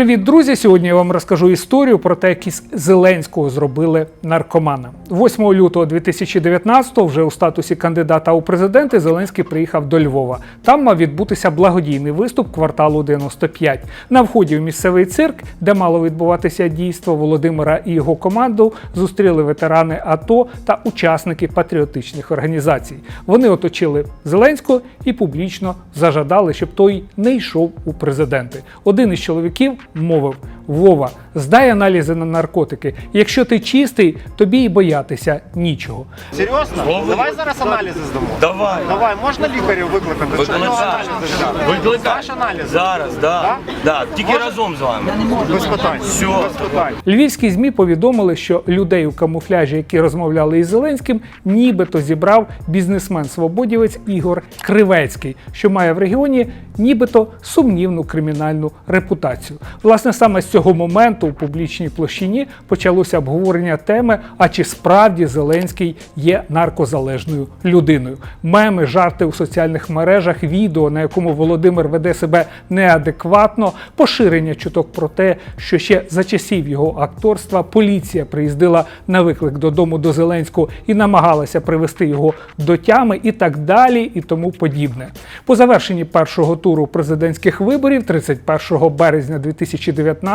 Привіт, друзі! Сьогодні я вам розкажу історію про те, як із Зеленського зробили наркомана. 8 лютого 2019-го вже у статусі кандидата у президенти Зеленський приїхав до Львова. Там мав відбутися благодійний виступ кварталу 95. На вході в місцевий цирк, де мало відбуватися дійство Володимира і його команду, зустріли ветерани АТО та учасники патріотичних організацій. Вони оточили Зеленського і публічно зажадали, щоб той не йшов у президенти. Один із чоловіків мовив: Вова, здай аналізи на наркотики. Якщо ти чистий, тобі й боятися нічого. Серйозно? Давай зараз аналізи здамо. Давай. Давай, можна лікарів викликати? Що Викликай. його аналізи взяти? Викликай. Даш аналізи? Зараз, да. Да? Да? Тільки разом з вами. Без питань. Все. Без питань. Львівські змі повідомили, що людей у камуфляжі, які розмовляли із Зеленським, нібито зібрав бізнесмен-свободівець Ігор Кривецький, що має в регіоні нібито сумнівну кримінальну репутацію. Власне, саме з цього моменту у публічній площині почалося обговорення теми: а чи справді Зеленський є наркозалежною людиною? Меми, жарти у соціальних мережах, відео, на якому Володимир веде себе неадекватно, поширення чуток про те, що ще за часів його акторства поліція приїздила на виклик додому до Зеленського і намагалася привести його до тями, і так далі, і тому подібне. По завершенні першого туру президентських виборів, 31 березня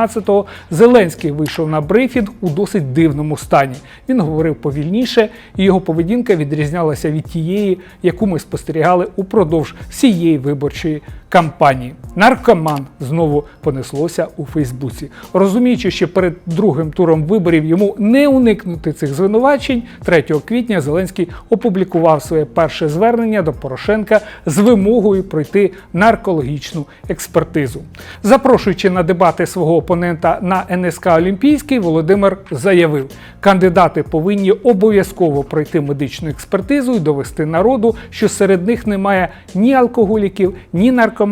2019-го, Зеленський вийшов на брифінг у досить дивному стані. Він говорив повільніше, і його поведінка відрізнялася від тієї, яку ми спостерігали упродовж всієї виборчої кампанії. Наркоман знову понеслося у Фейсбуці. Розуміючи, що перед другим туром виборів йому не уникнути цих звинувачень, 3 квітня Зеленський опублікував своє перше звернення до Порошенка з вимогою пройти наркологічну експертизу. Запрошуючи на дебати свого опонента на НСК Олімпійський, Володимир заявив, кандидати повинні обов'язково пройти медичну експертизу і довести народу, що серед них немає ні алкоголіків, ні наркоманів.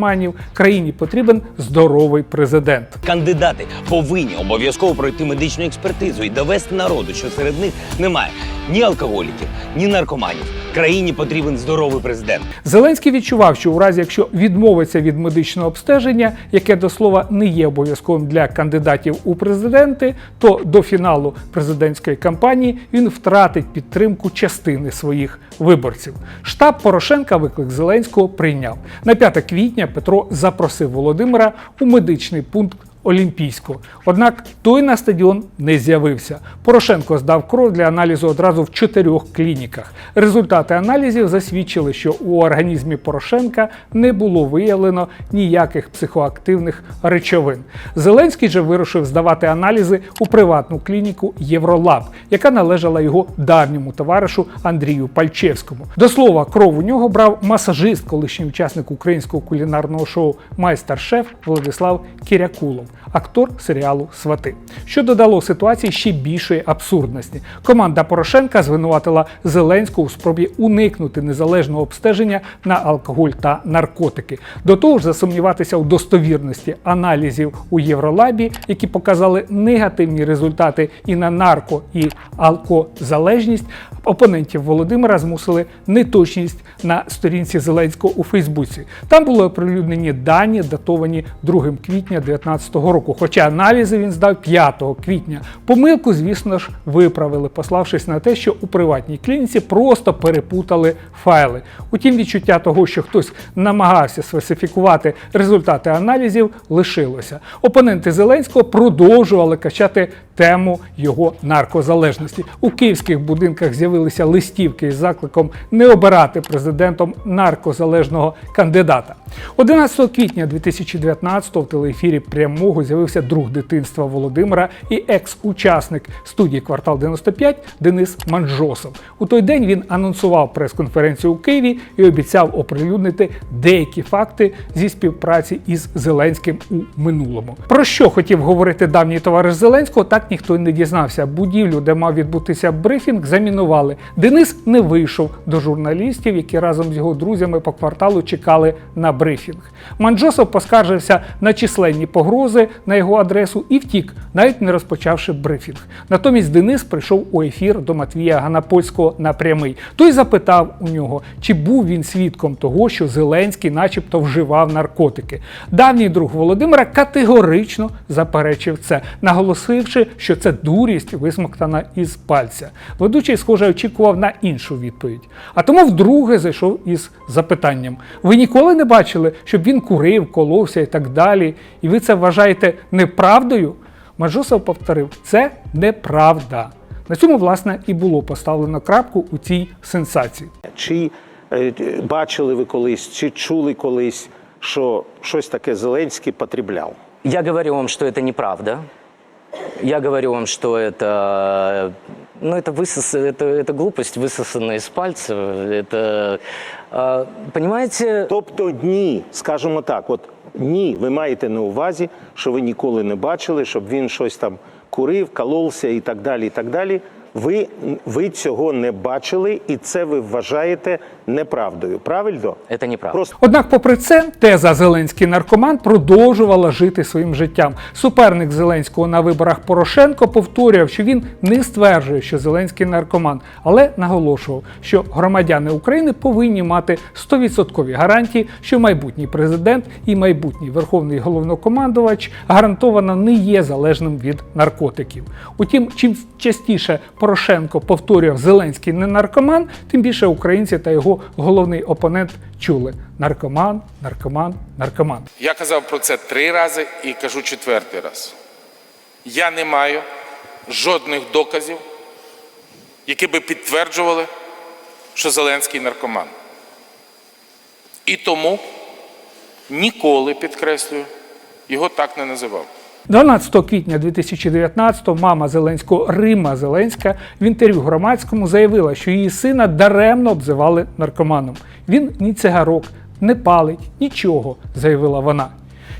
Країні потрібен здоровий президент. Кандидати повинні обов'язково пройти медичну експертизу і довести народу, що серед них немає ні алкоголіків, ні наркоманів. Країні потрібен здоровий президент. Зеленський відчував, що у разі, якщо відмовиться від медичного обстеження, яке до слова не є обов'язковим для кандидатів у президенти, то до фіналу президентської кампанії він втратить підтримку частини своїх виборців. Штаб Порошенка виклик Зеленського прийняв на 5 квітня. Петро запросив Володимира у медичний пункт. Олімпійського. Однак той на стадіон не з'явився. Порошенко здав кров для аналізу одразу в чотирьох клініках. Результати аналізів засвідчили, що у організмі Порошенка не було виявлено ніяких психоактивних речовин. Зеленський же вирушив здавати аналізи у приватну клініку Євролаб, яка належала його давньому товаришу Андрію Пальчевському. До слова, кров у нього брав масажист, колишній учасник українського кулінарного шоу Майстер-шеф Владислав Кірякулов, актор серіалу Свати, що додало ситуації ще більшої абсурдності. Команда Порошенка звинуватила Зеленського у спробі уникнути незалежного обстеження на алкоголь та наркотики. До того ж, засумніватися у достовірності аналізів у Євролабі, які показали негативні результати і на нарко, і алкозалежність. Опонентів Володимира змусили неточність на сторінці Зеленського у Фейсбуці. Там були оприлюднені дані, датовані 2 квітня 2019 року. Хоча аналізи він здав 5 квітня. Помилку, звісно ж, виправили, пославшись на те, що у приватній клініці просто перепутали файли. Утім, відчуття того, що хтось намагався сфальсифікувати результати аналізів, лишилося. Опоненти Зеленського продовжували качати тему його наркозалежності. У київських будинках з'явилися листівки із закликом не обирати президентом наркозалежного кандидата. 11 квітня 2019 в телеефірі прямого з'явився друг дитинства Володимира і екс-учасник студії Квартал 95 Денис Манжосов. У той день він анонсував прес-конференцію у Києві і обіцяв оприлюднити деякі факти зі співпраці із Зеленським у минулому. Про що хотів говорити давній товариш Зеленського, так ніхто й не дізнався. Будівлю, де мав відбутися брифінг, замінували. Денис не вийшов до журналістів, які разом з його друзями по кварталу чекали на брифінг. Манджосов поскаржився на численні погрози заяви на його адресу і втік, навіть не розпочавши брифінг. Натомість Денис прийшов у ефір до Матвія Ганапольського на прямий. Той запитав у нього, чи був він свідком того, що Зеленський, начебто, вживав наркотики. Давній друг Володимира категорично заперечив це, наголосивши, що це дурість висмоктана із пальця. Ведучий, схоже, очікував на іншу відповідь. А тому вдруге зайшов із запитанням: ви ніколи не бачили, щоб він курив, коловся і так далі? І ви це вважаєте неправдою? Маджусов повторив: це неправда. На цьому, власне, і було поставлено крапку у цій сенсації. Чи е, бачили ви колись, чи чули колись, що щось таке Зеленський потрібляв? Я говорю вам, что это неправда. Я говорю вам, что это, ну, это, высос, это, это глупость, высосанная из пальца. Это, понимаете, Тобто ні, скажімо так, от ні, ви маєте на увазі, що ви ніколи не бачили, щоб він щось там курив, кололся і так далі. і так далі. Ви, ви цього не бачили, і це ви вважаєте неправдою. Правильно? это неправда. Просто Однак, попри це, теза Зеленський наркоман продовжувала жити своїм життям. Суперник Зеленського на виборах Порошенко повторював, що він не стверджує, що Зеленський наркоман, але наголошував, що громадяни України повинні мати 100% гарантії, що майбутній президент і майбутній верховний головнокомандувач гарантовано не є залежним від наркотиків. Утім, чим частіше Порошенко повторював Зеленський не наркоман, тим більше українці та його головний опонент чули наркоман, наркоман, наркоман. Я казав про це три рази і кажу четвертий раз. Я не маю жодних доказів, які би підтверджували, що Зеленський наркоман. І тому ніколи, підкреслюю, його так не називав. 12 квітня 2019 мама Зеленського Рима Зеленська в інтерв'ю громадському заявила, що її сина даремно обзивали наркоманом. Він ні цигарок, не палить, нічого, заявила вона.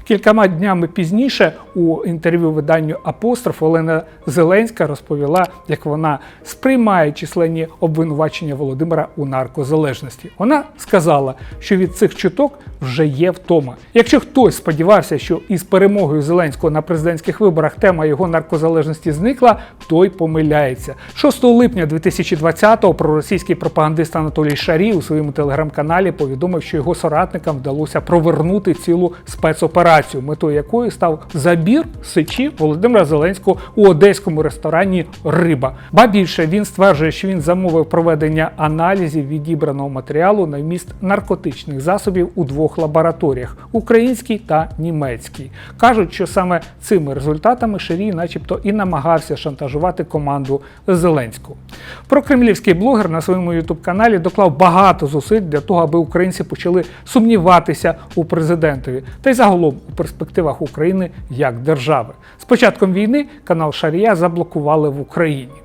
Кількома днями пізніше у інтерв'ю виданню Апостроф Олена Зеленська розповіла, як вона сприймає численні обвинувачення Володимира у наркозалежності. Вона сказала, що від цих чуток вже є втома. Якщо хтось сподівався, що із перемогою Зеленського на президентських виборах тема його наркозалежності зникла, той помиляється. 6 липня 2020-го проросійський пропагандист Анатолій Шарій у своєму телеграм-каналі повідомив, що його соратникам вдалося провернути цілу спецоперацію, метою якої став забір сечі Володимира Зеленського у одеському ресторані Риба. Ба більше він стверджує, що він замовив проведення аналізів відібраного матеріалу на вміст наркотичних засобів у двох лабораторіях українській та німецькій. Кажуть, що саме цими результатами Ширій, начебто, і намагався шантажувати команду Зеленського. Прокремлівський блогер на своєму ютуб-каналі доклав багато зусиль для того, аби українці почали сумніватися у президентові та й загалом у перспективах України як держави. З початком війни канал Шарія заблокували в Україні.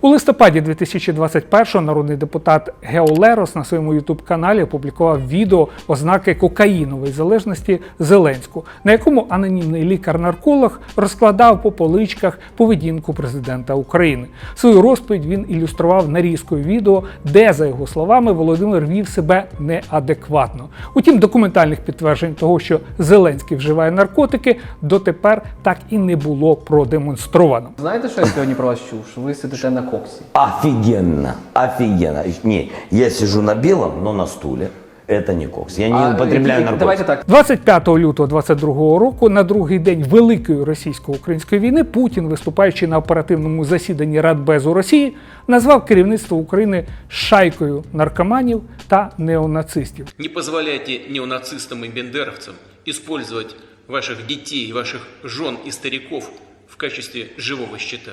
У листопаді 2021-го народний депутат Гео Лерос на своєму ютуб-каналі опублікував відео ознаки кокаїнової залежності Зеленську, на якому анонімний лікар-нарколог розкладав по поличках поведінку президента України. Свою розповідь він ілюстрував нарізкою відео, де, за його словами, Володимир вів себе неадекватно. Утім, документальних підтверджень того, що Зеленський вживає наркотики, дотепер так і не було продемонстровано. Знаєте, що я сьогодні про вас чув? Що ви сидите на коксі? Офигенно, офигенно. Не, я сижу на белом, но на стуле. Это не кокс. Я не А, употребляю і- наркотики. Давайте так. 25 лютого 22 року, на другий день Великої російсько-української війни, Путін, виступаючи на оперативному засіданні Радбезу Росії, назвав керівництво України шайкою наркоманів та неонацистів. Не позволяйте неонацистам и бендеровцам использовать ваших детей, ваших жен и стариков в качестве живого щита.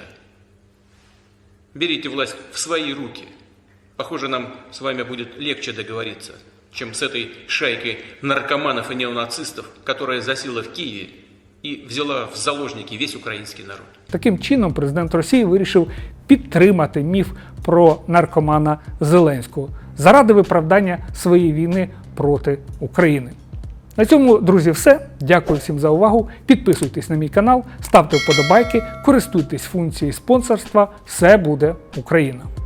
Берите власть в свои руки. Похоже, нам с вами будет легче договориться, чем с этой шайкой наркоманов и неонацистов, которая засела в Киеве и взяла в заложники весь украинский народ. Таким чином, президент Росії вирішив підтримати міф про наркомана Зеленського заради виправдання своєї війни проти України. На цьому, друзі, все. Дякую всім за увагу. Підписуйтесь на мій канал, ставте вподобайки, користуйтесь функцією спонсорства. Все буде Україна!